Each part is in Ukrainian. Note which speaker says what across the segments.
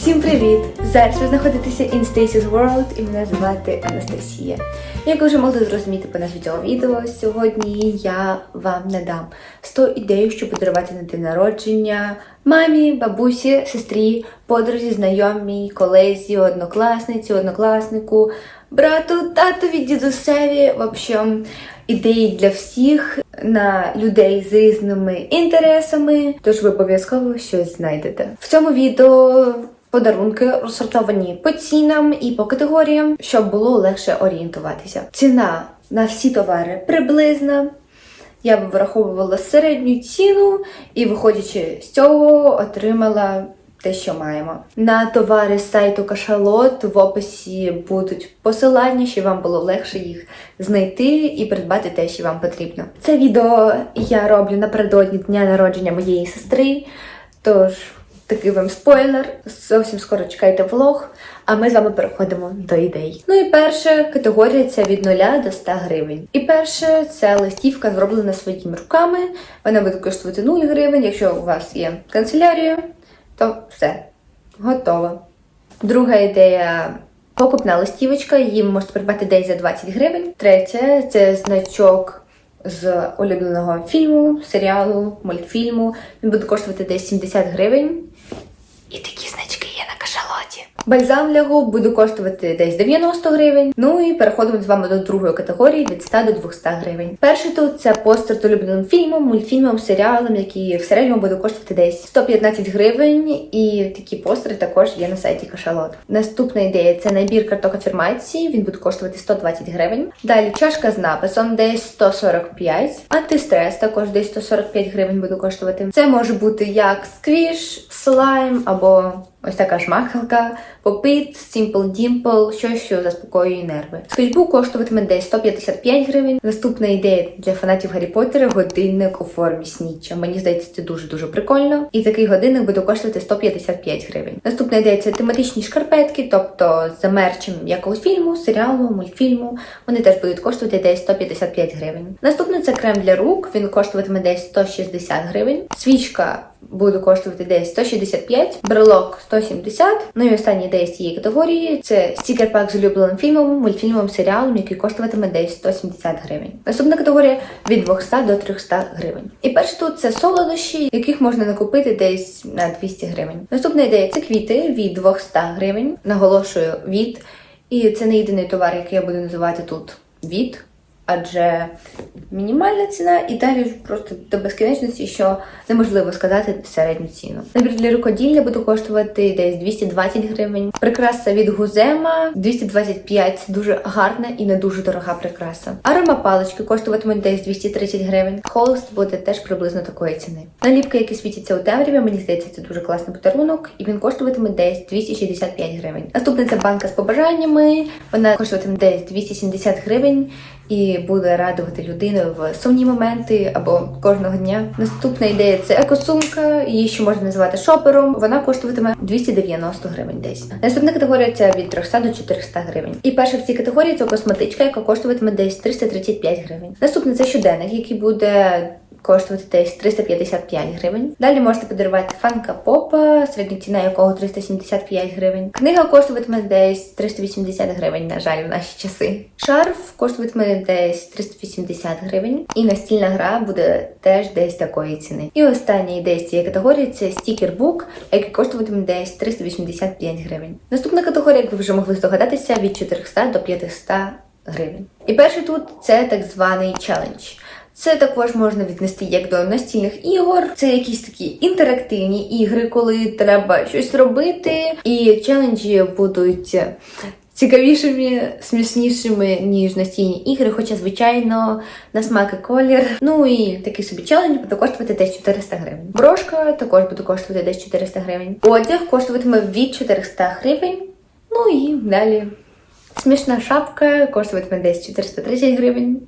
Speaker 1: Всім привіт! Зараз ви знаходитеся in Stacy's World і мене звати Анастасія. Як ви вже могли зрозуміти по назві цього відео, сьогодні я вам надам 100 ідей, що подарувати на день народження мамі, бабусі, сестрі, подрузі, знайомій, колезі, однокласниці, однокласнику, брату, татові, дідусеві. В общем, ідеї для всіх на людей з різними інтересами, тож ви обов'язково щось знайдете. В цьому відео подарунки розсортовані по цінам і по категоріям, щоб було легше орієнтуватися. Ціна на всі товари приблизна. Я б враховувала середню ціну і, виходячи з цього, отримала те, що маємо. На товари з сайту Кашалот в описі будуть посилання, щоб вам було легше їх знайти і придбати те, що вам потрібно. Це відео я роблю напередодні дня народження моєї сестри. Тож такий вам спойлер. Зовсім скоро чекайте влог. А ми з вами переходимо до ідей. Ну і перша категорія це від 0 до 100 гривень. І перше це листівка, зроблена своїми руками. Вона буде коштувати 0 гривень. Якщо у вас є канцелярія, то все, готово. Друга ідея. Покупна листівочка, її можете придбати десь за 20 гривень. Третє це значок з улюбленого фільму, серіалу, мультфільму. Він буде коштувати десь 70 гривень. І такі значки є на кашалоті. Бальзам для губ буде коштувати десь 90 гривень. Ну і переходимо з вами до другої категорії від 100 до 200 гривень. Перший тут це постер з улюбленим фільмом, мультфільмом, серіалом, який в середньому буде коштувати десь 115 гривень. І такі постери також є на сайті Кашалот. Наступна ідея це набір карток афірмації. Він буде коштувати 120 гривень. Далі чашка з написом десь 145. Антистрес також десь 145 гривень буде коштувати. Це може бути як сквіш, слайм або ось така шмахалка, попит, Simple Dimple, щось, що заспокоює нерви. Скрічбу коштуватиме десь 155 гривень. Наступна ідея для фанатів Гаррі Поттера – годинник у формі сніча. Мені здається, це дуже дуже прикольно. І такий годинник буде коштувати 155 гривень. Наступна ідея це тематичні шкарпетки, тобто за мерчем якогось фільму, серіалу, мультфільму. Вони теж будуть коштувати десь 155 гривень. Наступне це крем для рук. Він коштуватиме десь 160 гривень. Свічка буде коштувати десь 165, брелок 170. Ну і остання ідея з цієї категорії це стікер-пак з улюбленим фільмом, мультфільмом, серіалом, який коштуватиме десь 170 гривень. Наступна категорія від 200 до 300 гривень. І перше тут це солодощі, яких можна накупити десь на 200 гривень. Наступна ідея це квіти від 200 гривень. Наголошую від. І це не єдиний товар, який я буду називати тут від. Адже мінімальна ціна і далі просто до безкінечності, що неможливо сказати середню ціну. Набір для рукоділля буде коштувати десь 220 гривень. Прикраса від Гузема 225 це дуже гарна і не дуже дорога прикраса. Арома палички коштуватимуть десь 230 гривень. Холст буде теж приблизно такої ціни. Наліпки, які світяться у темряві, мені здається, це дуже класний подарунок, і він коштуватиме десь 265 гривень. Наступна це банка з побажаннями. Вона коштуватиме десь 270 гривень і буде радувати людину в сумні моменти або кожного дня. Наступна ідея це екосумка, її ще можна називати шопером. Вона коштуватиме 290 гривень десь. Наступна категорія це від 300 до 400 гривень. І перша в цій категорії це косметичка, яка коштуватиме десь 335 гривень. Наступне це щоденник, який буде. Коштувати десь 355 гривень. Далі можете подарувати фанка попа, середня ціна якого 375 гривень. Книга коштуватиме десь 380 гривень, на жаль, в наші часи. Шарф коштуватиме десь 380 гривень. І настільна гра буде теж десь такої ціни. І остання ідея з цієї категорії це стікербук, який коштуватиме десь 385 гривень. Наступна категорія, як ви вже могли здогадатися, від 400 до 500 гривень. І перший тут це так званий челендж. Це також можна віднести як до настільних ігор. Це якісь такі інтерактивні ігри, коли треба щось робити, і челенджі будуть цікавішими, смішнішими, ніж настільні ігри, хоча, звичайно, на смак і колір. Ну і такий собі челендж буде коштувати десь 400 гривень. Брошка також буде коштувати десь 400 гривень. Одяг коштуватиме від 400 гривень. Ну і далі. Смішна шапка коштуватиме десь 430 гривень.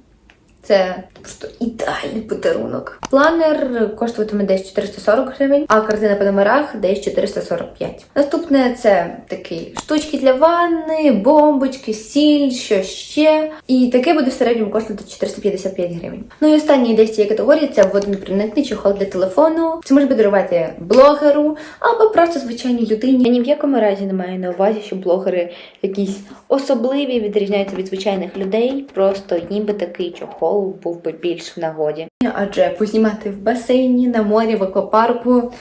Speaker 1: Це просто ідеальний подарунок. Планер коштуватиме десь 440 гривень, а картина по номерах десь 445. Наступне це такі штучки для ванни, бомбочки, сіль, що ще. І таке буде в середньому коштувати 455 гривень. Ну і останній десь цієї категорії це водонепроникний чохол для телефону. Це може подарувати блогеру або просто звичайній людині. Я ні в якому разі не маю на увазі, що блогери якісь особливі відрізняються від звичайних людей. Просто ніби такий чохол був би більш в нагоді. Адже познімати в басейні, на морі, в аквапарку.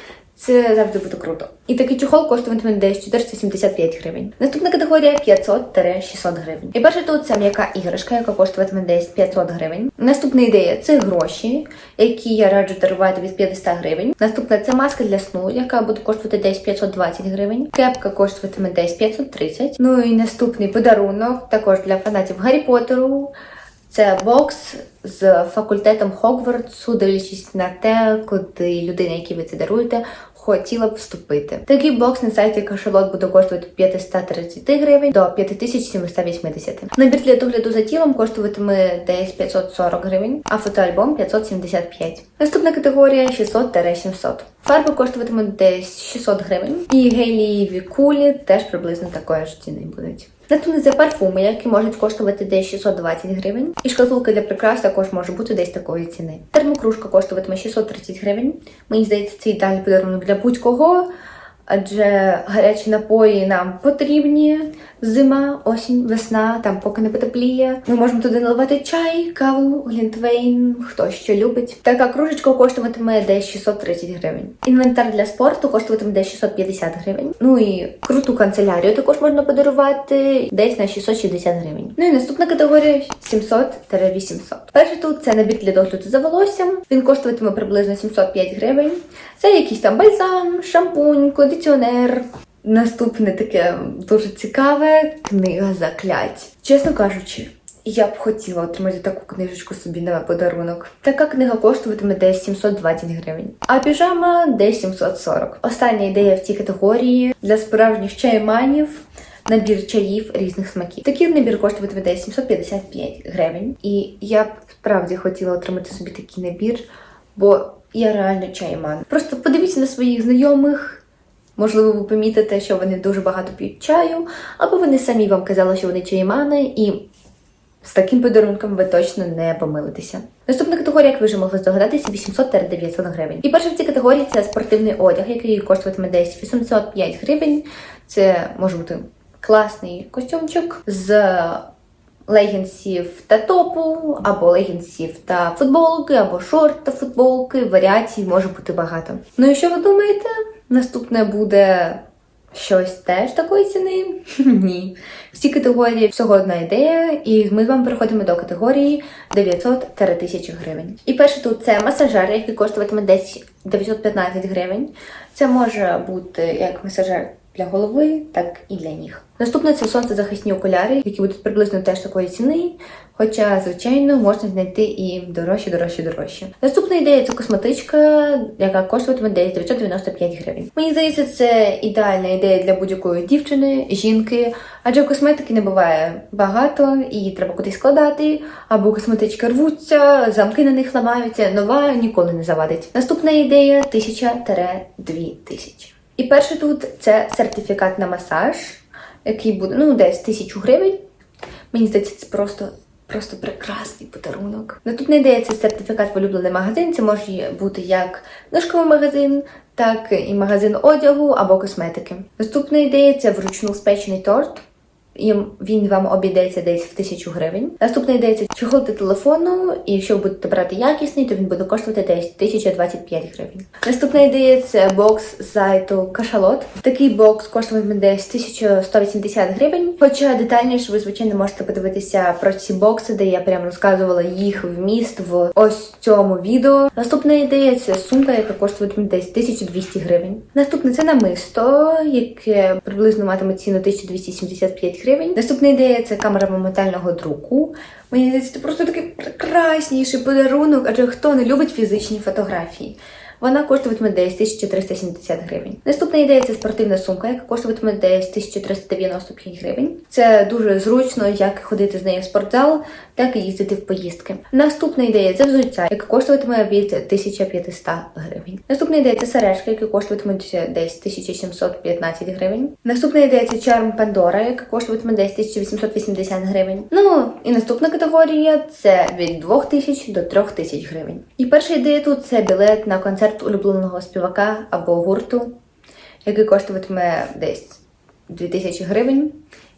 Speaker 1: Це завжди буде круто. І такий чохол коштуватиме десь 475 гривень. Наступна категорія 500-600 гривень. І перше тут це м'яка іграшка, яка коштуватиме десь 500 гривень. Наступна ідея це гроші, які я раджу дарувати від 50 гривень. Наступна це маска для сну, яка буде коштувати десь 520 гривень. Кепка коштуватиме десь 530. Ну і наступний подарунок також для фанатів Гаррі Поттеру. Це бокс з факультетом Хогвартсу, дивлячись на те, куди людина, якій ви це даруєте, хотіла б вступити. Такий бокс на сайті Кашалот буде коштувати від 530 гривень до 5780. Набір для догляду за тілом коштуватиме десь 540 гривень, а фотоальбом 575. Наступна категорія 600-700. Фарби коштуватимуть десь 600 гривень, і гелієві кулі теж приблизно такої ж ціни будуть. Наступне за парфуми, які можуть коштувати десь 620 гривень. І шкатулка для прикрас також може бути десь такої ціни. Термокружка коштуватиме 630 гривень. Мені здається, це ідеальний подарунок для будь-кого. Адже гарячі напої нам потрібні. Зима, осінь, весна, там поки не потепліє. Ми можемо туди наливати чай, каву, глінтвейн, хто що любить. Така кружечка коштуватиме десь 630 гривень. Інвентар для спорту коштуватиме десь 650 гривень. Ну і круту канцелярію також можна подарувати десь на 660 гривень. Ну і наступна категорія 700-800. Перший тут це набір для догляду за волоссям. Він коштуватиме приблизно 705 гривень. Це якийсь там бальзам, шампунь, кондиціонер. Наступне таке дуже цікаве книга заклять. Чесно кажучи, я б хотіла отримати таку книжечку собі на подарунок. Така книга коштуватиме десь 720 гривень, а піжама десь 740. Остання ідея в цій категорії для справжніх чайманів. Набір чаїв різних смаків. Такий набір коштуватиме десь 755 гривень. І я б справді хотіла отримати собі такий набір, бо я реально чайман. Просто подивіться на своїх знайомих. Можливо, ви помітите, що вони дуже багато п'ють чаю, або вони самі вам казали, що вони чаймани, і з таким подарунком ви точно не помилитеся. Наступна категорія, як ви вже могли здогадатися, 800-900 гривень. І перша в цій категорії це спортивний одяг, який коштуватиме десь 805 гривень. Це може бути класний костюмчик з легінсів та топу, або легінсів та футболки, або шорт та футболки. Варіацій може бути багато. Ну і що ви думаєте? Наступне буде щось теж такої ціни? Ні. Всі категорії всього одна ідея, і ми з вами переходимо до категорії 900-1000 гривень. І перше тут це масажер, який коштуватиме десь 915 гривень. Це може бути як масажер для голови, так і для ніг. Наступне це сонцезахисні окуляри, які будуть приблизно теж такої ціни. Хоча, звичайно, можна знайти і дорожчі, дорожчі, дорожчі. Наступна ідея це косметичка, яка коштуватиме десь 995 гривень. Мені здається, це ідеальна ідея для будь-якої дівчини, жінки, адже косметики не буває багато, і треба кудись складати, або косметички рвуться, замки на них ламаються, нова ніколи не завадить. Наступна ідея 1000-2000. І перше тут це сертифікат на масаж, який буде ну десь тисячу гривень. Мені здається, це просто. Просто прекрасний подарунок. Наступна ідея йдеться сертифікат в улюблений магазин. Це може бути як книжковий магазин, так і магазин одягу або косметики. Наступна ідея це вручну спечений торт. І він вам обійдеться десь в тисячу гривень. Наступна ідея це чохол для телефону, і якщо ви будете брати якісний, то він буде коштувати десь 1025 гривень. Наступна ідея це бокс з сайту Кашалот. Такий бокс коштуватиме десь 1180 гривень. Хоча детальніше ви, звичайно, можете подивитися про ці бокси, де я прямо розказувала їх вміст в ось цьому відео. Наступна ідея це сумка, яка коштуватиме десь 1200 гривень. Наступне це намисто, яке приблизно матиме ціну 1275 гривень. Наступна ідея це камера моментального друку. Мені здається, це просто такий прекрасніший подарунок, адже хто не любить фізичні фотографії. Вона коштуватиме десь 1370 гривень. Наступна ідея це спортивна сумка, яка коштуватиме десь 1395 гривень. Це дуже зручно, як ходити з нею в спортзал, так і їздити в поїздки. Наступна ідея це взуття, яке коштуватиме від 1500 гривень. Наступна ідея це сережки, які коштуватимуть десь 1715 гривень. Наступна ідея це чарм Пандора, яка коштуватиме десь 1880 гривень. Ну і наступна категорія це від 2000 до 3000 гривень. І перша ідея тут це білет на концерт улюбленого співака або гурту, який коштуватиме десь 2000 гривень.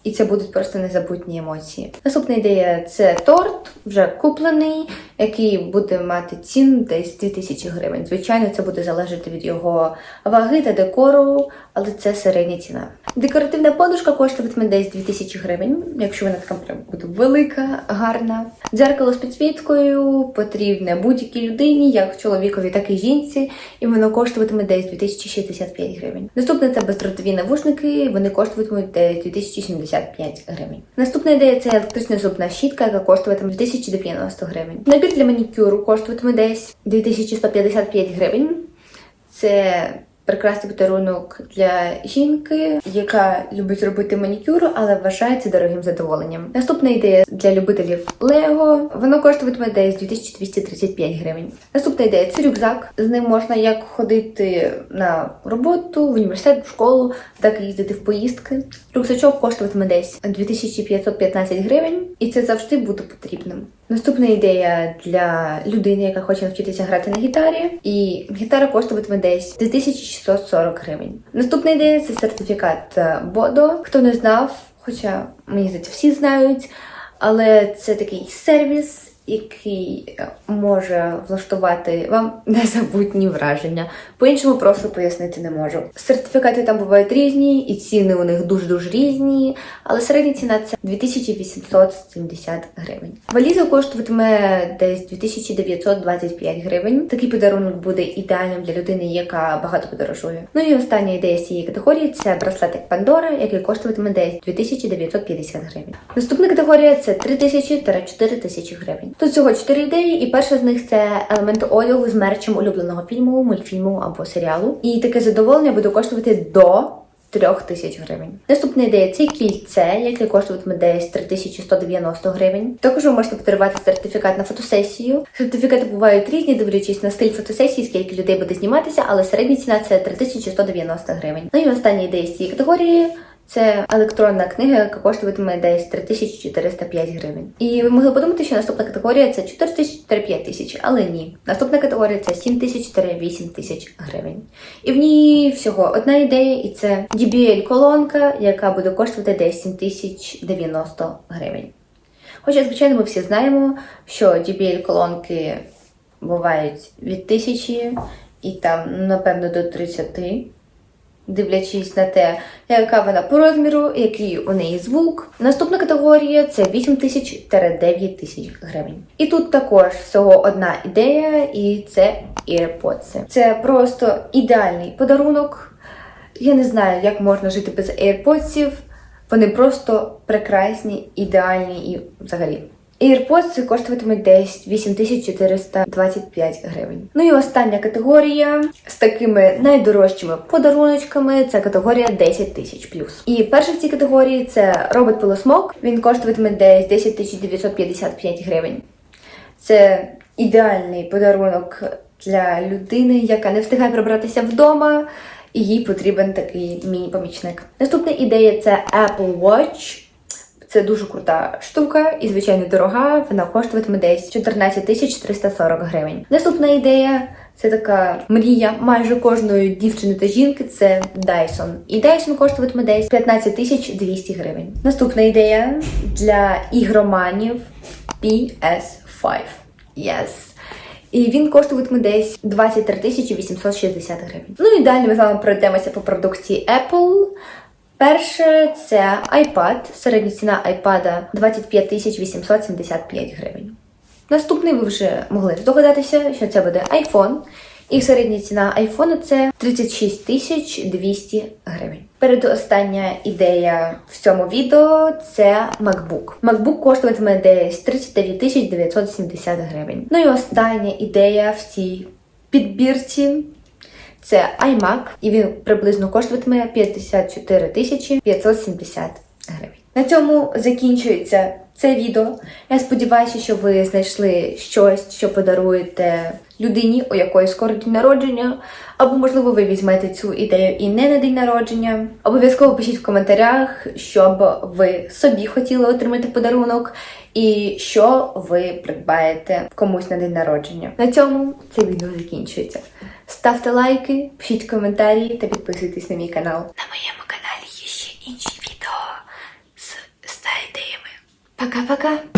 Speaker 1: І це будуть просто незабутні емоції. Наступна ідея це торт, вже куплений, який буде мати ціну десь 2000 гривень. Звичайно, це буде залежати від його ваги та декору, але це середня ціна. Декоративна подушка коштуватиме десь 2000 гривень, якщо вона така прям буде велика, гарна. Дзеркало з підсвіткою потрібне будь-якій людині, як чоловікові, так і жінці, і воно коштуватиме десь 2065 гривень. Наступне це бездротові навушники, вони коштуватимуть десь 2075 гривень. Наступна ідея це електрична зубна щітка, яка коштуватиме 2090 гривень. Набір для манікюру коштуватиме десь 2155 гривень. Це прекрасний подарунок для жінки, яка любить робити манікюр, але вважає це дорогим задоволенням. Наступна ідея для любителів Лего. Воно коштуватиме десь 2235 гривень. Наступна ідея це рюкзак. З ним можна як ходити на роботу, в університет, в школу, так і їздити в поїздки. Рюкзачок коштуватиме десь 2515 гривень, і це завжди буде потрібним. Наступна ідея для людини, яка хоче навчитися грати на гітарі, і гітара коштуватиме десь 2640 гривень. Наступна ідея це сертифікат е, Бодо. Хто не знав, хоча мені здається, всі знають, але це такий сервіс. Який е, може влаштувати вам незабутні враження. По-іншому просто пояснити не можу. Сертифікати там бувають різні, і ціни у них дуже-дуже різні, але середня ціна це 2870 гривень. Валіза коштуватиме десь 2925 гривень. Такий подарунок буде ідеальним для людини, яка багато подорожує. Ну і остання ідея цієї категорії це браслетик Пандора, який коштуватиме десь 2950 гривень. Наступна категорія це 3000-4000 тисячі гривень. Тут всього 4 ідеї, і перша з них це елементи одягу з мерчем улюбленого фільму, мультфільму або серіалу. І таке задоволення буде коштувати до 3 тисяч гривень. Наступна ідея це кільце, яке коштуватиме десь 3190 гривень. Також ви можете подарувати сертифікат на фотосесію. Сертифікати бувають різні, дивлячись на стиль фотосесії, скільки людей буде зніматися, але середня ціна це 3190 гривень. Ну і остання ідея з цієї категорії. Це електронна книга, яка коштуватиме десь 3405 гривень. І ви могли подумати, що наступна категорія це 4000-5 тисяч, але ні. Наступна категорія це 7000-8 тисяч гривень. І в ній всього одна ідея, і це JBL колонка, яка буде коштувати десь 7090 гривень. Хоча, звичайно, ми всі знаємо, що JBL колонки бувають від тисячі і там, напевно, до 30 дивлячись на те, яка вона по розміру, який у неї звук. Наступна категорія це 8 тисяч 9 тисяч гривень. І тут також всього одна ідея, і це AirPods. Це просто ідеальний подарунок. Я не знаю, як можна жити без AirPods. Вони просто прекрасні, ідеальні і взагалі. AirPods коштуватимуть десь 8425 гривень. Ну і остання категорія з такими найдорожчими подаруночками це категорія 10 тисяч плюс. І перша в цій категорії це робот пилосмок. Він коштуватиме десь 10 955 гривень. Це ідеальний подарунок для людини, яка не встигає прибратися вдома, і їй потрібен такий міні-помічник. Наступна ідея це Apple Watch. Це дуже крута штука і, звичайно, дорога. Вона коштуватиме десь 14 тисяч 340 гривень. Наступна ідея це така мрія майже кожної дівчини та жінки. Це Dyson. І Dyson коштуватиме десь 15 тисяч 200 гривень. Наступна ідея для ігроманів PS5. Yes. І він коштуватиме десь 23 тисячі 860 гривень. Ну і далі ми з вами пройдемося по продукції Apple. Перше це iPad. Середня ціна iPad 25 875 гривень. Наступний ви вже могли здогадатися, що це буде iPhone. І середня ціна iPhone це 36 тисяч 200 гривень. Передостання ідея в цьому відео це MacBook. MacBook коштуватиме десь 39 тисяч 970 гривень. Ну і остання ідея в цій підбірці. Це iMac, і він приблизно коштуватиме 54 тисячі 570 гривень. На цьому закінчується це відео. Я сподіваюся, що ви знайшли щось, що подаруєте людині, у якої скоро день народження, або, можливо, ви візьмете цю ідею і не на день народження. Обов'язково пишіть в коментарях, що б ви собі хотіли отримати подарунок, і що ви придбаєте комусь на день народження. На цьому це відео закінчується. Ставте лайки, пишіть коментарі та підписуйтесь на мій канал. На моєму каналі є ще інші відео з, ідеями. Пока-пока!